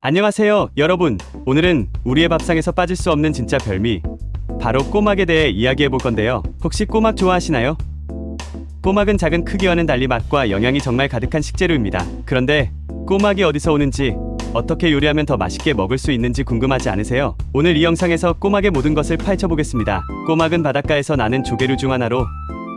안녕하세요, 여러분. 오늘은 우리의 밥상에서 빠질 수 없는 진짜 별미, 바로 꼬막에 대해 이야기해 볼 건데요. 혹시 꼬막 좋아하시나요? 꼬막은 작은 크기와는 달리 맛과 영양이 정말 가득한 식재료입니다. 그런데 꼬막이 어디서 오는지, 어떻게 요리하면 더 맛있게 먹을 수 있는지 궁금하지 않으세요? 오늘 이 영상에서 꼬막의 모든 것을 파헤쳐 보겠습니다. 꼬막은 바닷가에서 나는 조개류 중 하나로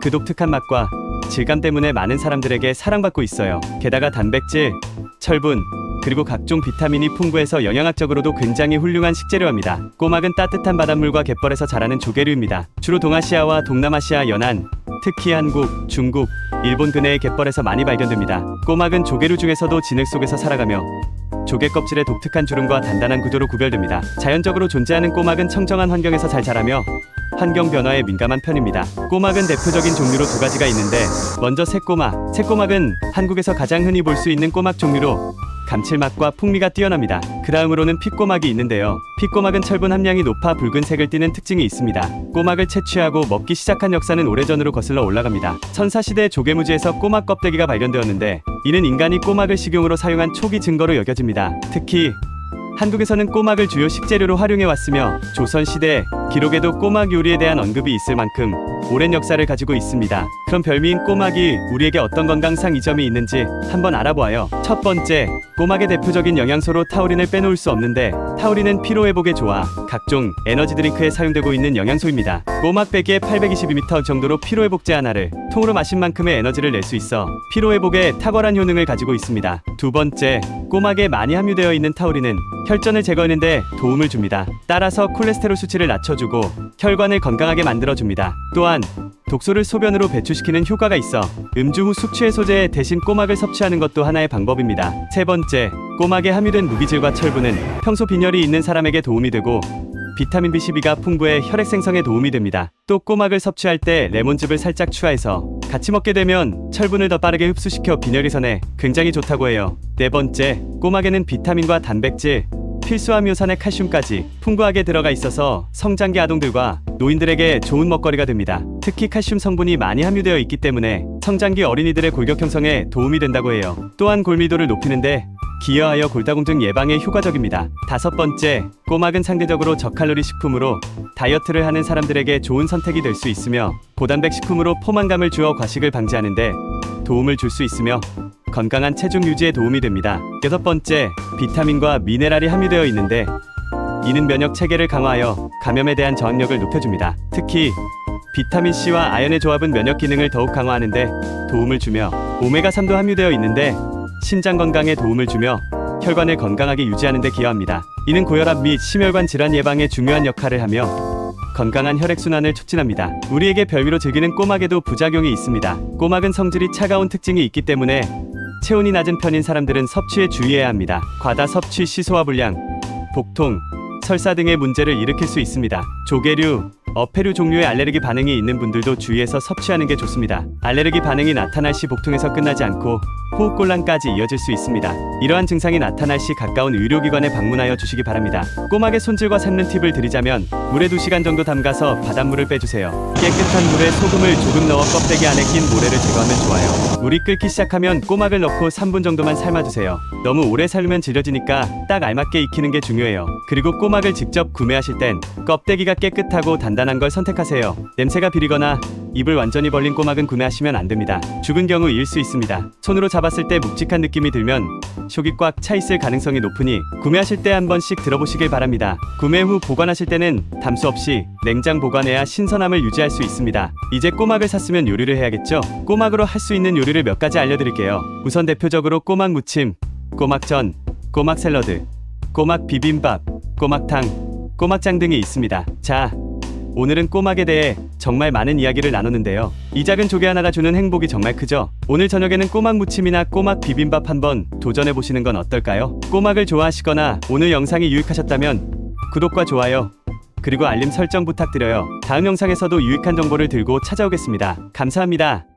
그 독특한 맛과 질감 때문에 많은 사람들에게 사랑받고 있어요. 게다가 단백질, 철분, 그리고 각종 비타민이 풍부해서 영양학적으로도 굉장히 훌륭한 식재료입니다. 꼬막은 따뜻한 바닷물과 갯벌에서 자라는 조개류입니다. 주로 동아시아와 동남아시아 연안, 특히 한국, 중국, 일본 근해의 갯벌에서 많이 발견됩니다. 꼬막은 조개류 중에서도 진흙 속에서 살아가며 조개 껍질의 독특한 주름과 단단한 구도로 구별됩니다. 자연적으로 존재하는 꼬막은 청정한 환경에서 잘 자라며 환경 변화에 민감한 편입니다. 꼬막은 대표적인 종류로 두 가지가 있는데 먼저 새꼬막. 새꼬막은 한국에서 가장 흔히 볼 수 있는 꼬막 종류로 감칠맛과 풍미가 뛰어납니다. 그 다음으로는 핏꼬막이 있는데요. 핏꼬막은 철분 함량이 높아 붉은색을 띠는 특징이 있습니다. 꼬막을 채취하고 먹기 시작한 역사는 오래전으로 거슬러 올라갑니다. 천사시대 조개무지에서 꼬막 껍데기가 발견되었는데 이는 인간이 꼬막을 식용으로 사용한 초기 증거로 여겨집니다. 특히 한국에서는 꼬막을 주요 식재료로 활용해 왔으며 조선 시대 기록에도 꼬막 요리에 대한 언급이 있을 만큼 오랜 역사를 가지고 있습니다. 그럼 별미인 꼬막이 우리에게 어떤 건강상 이점이 있는지 한번 알아보아요. 첫 번째, 꼬막의 대표적인 영양소로 타우린을 빼놓을 수 없는데 타우린은 피로 회복에 좋아 각종 에너지 드링크에 사용되고 있는 영양소입니다. 꼬막 100에 822ml 정도로 피로 회복제 하나를 통으로 마신 만큼의 에너지를 낼 수 있어 피로 회복에 탁월한 효능을 가지고 있습니다. 두 번째, 꼬막에 많이 함유되어 있는 타우린은 혈전을 제거하는데 도움을 줍니다. 따라서 콜레스테롤 수치를 낮춰주고 혈관을 건강하게 만들어줍니다. 또한 독소를 소변으로 배출시키는 효과가 있어 음주 후 숙취 소재 대신 꼬막을 섭취하는 것도 하나의 방법입니다. 세 번째, 꼬막에 함유된 무기질과 철분은 평소 빈혈이 있는 사람에게 도움이 되고 비타민 B12가 풍부해 혈액 생성에 도움이 됩니다. 또 꼬막을 섭취할 때 레몬즙을 살짝 추가해서 같이 먹게 되면 철분을 더 빠르게 흡수시켜 빈혈 이선에 굉장히 좋다고 해요. 네 번째, 꼬막에는 비타민과 단백질, 필수 아미노산의 칼슘까지 풍부하게 들어가 있어서 성장기 아동들과 노인들에게 좋은 먹거리가 됩니다. 특히 칼슘 성분이 많이 함유되어 있기 때문에 성장기 어린이들의 골격 형성에 도움이 된다고 해요. 또한 골밀도를 높이는데 기여하여 골다공증 예방에 효과적입니다. 다섯 번째, 꼬막은 상대적으로 저칼로리 식품으로 다이어트를 하는 사람들에게 좋은 선택이 될 수 있으며 고단백 식품으로 포만감을 주어 과식을 방지하는데 도움을 줄 수 있으며 건강한 체중 유지에 도움이 됩니다. 여섯 번째, 비타민과 미네랄이 함유되어 있는데 이는 면역 체계를 강화하여 감염에 대한 저항력을 높여줍니다. 특히 비타민 C와 아연의 조합은 면역 기능을 더욱 강화하는데 도움을 주며 오메가3도 함유되어 있는데 심장 건강에 도움을 주며 혈관을 건강하게 유지하는 데 기여합니다. 이는 고혈압 및 심혈관 질환 예방에 중요한 역할을 하며 건강한 혈액순환을 촉진합니다. 우리에게 별미로 즐기는 꼬막에도 부작용이 있습니다. 꼬막은 성질이 차가운 특징이 있기 때문에 체온이 낮은 편인 사람들은 섭취에 주의해야 합니다. 과다 섭취 시 소화불량, 복통, 설사 등의 문제를 일으킬 수 있습니다. 조개류, 어패류 종류의 알레르기 반응이 있는 분들도 주의해서 섭취하는 게 좋습니다. 알레르기 반응이 나타날 시 복통에서 끝나지 않고 호흡곤란까지 이어질 수 있습니다. 이러한 증상이 나타날 시 가까운 의료기관에 방문하여 주시기 바랍니다. 꼬막의 손질과 삶는 팁을 드리자면 물에 2시간 정도 담가서 바닷물을 빼주세요. 깨끗한 물에 소금을 조금 넣어 껍데기 안에 낀 모래를 제거하면 좋아요. 물이 끓기 시작하면 꼬막을 넣고 3분 정도만 삶아주세요. 너무 오래 삶으면 질려지니까 딱 알맞게 익히는 게 중요해요. 그리고 꼬막을 직접 구매하실 땐 껍데기가 깨끗하고 단단 한 걸 선택하세요. 냄새가 비리거나 입을 완전히 벌린 꼬막은 구매하시면 안 됩니다. 죽은 경우 일 수 있습니다. 손으로 잡았을 때 묵직한 느낌이 들면 속이 꽉 차 있을 가능성이 높으니 구매하실 때 한 번씩 들어보시길 바랍니다. 구매 후 보관하실 때는 담수 없이 냉장 보관해야 신선함을 유지할 수 있습니다. 이제 꼬막을 샀으면 요리를 해야겠죠? 꼬막으로 할 수 있는 요리를 몇 가지 알려드릴게요. 우선 대표적으로 꼬막 무침, 꼬막전, 꼬막 샐러드, 꼬막 비빔밥, 꼬막탕, 꼬막장 등이 있습니다. 자, 오늘은 꼬막에 대해 정말 많은 이야기를 나눴는데요. 이 작은 조개 하나가 주는 행복이 정말 크죠? 오늘 저녁에는 꼬막 무침이나 꼬막 비빔밥 한번 도전해 보시는 건 어떨까요? 꼬막을 좋아하시거나 오늘 영상이 유익하셨다면 구독과 좋아요, 그리고 알림 설정 부탁드려요. 다음 영상에서도 유익한 정보를 들고 찾아오겠습니다. 감사합니다.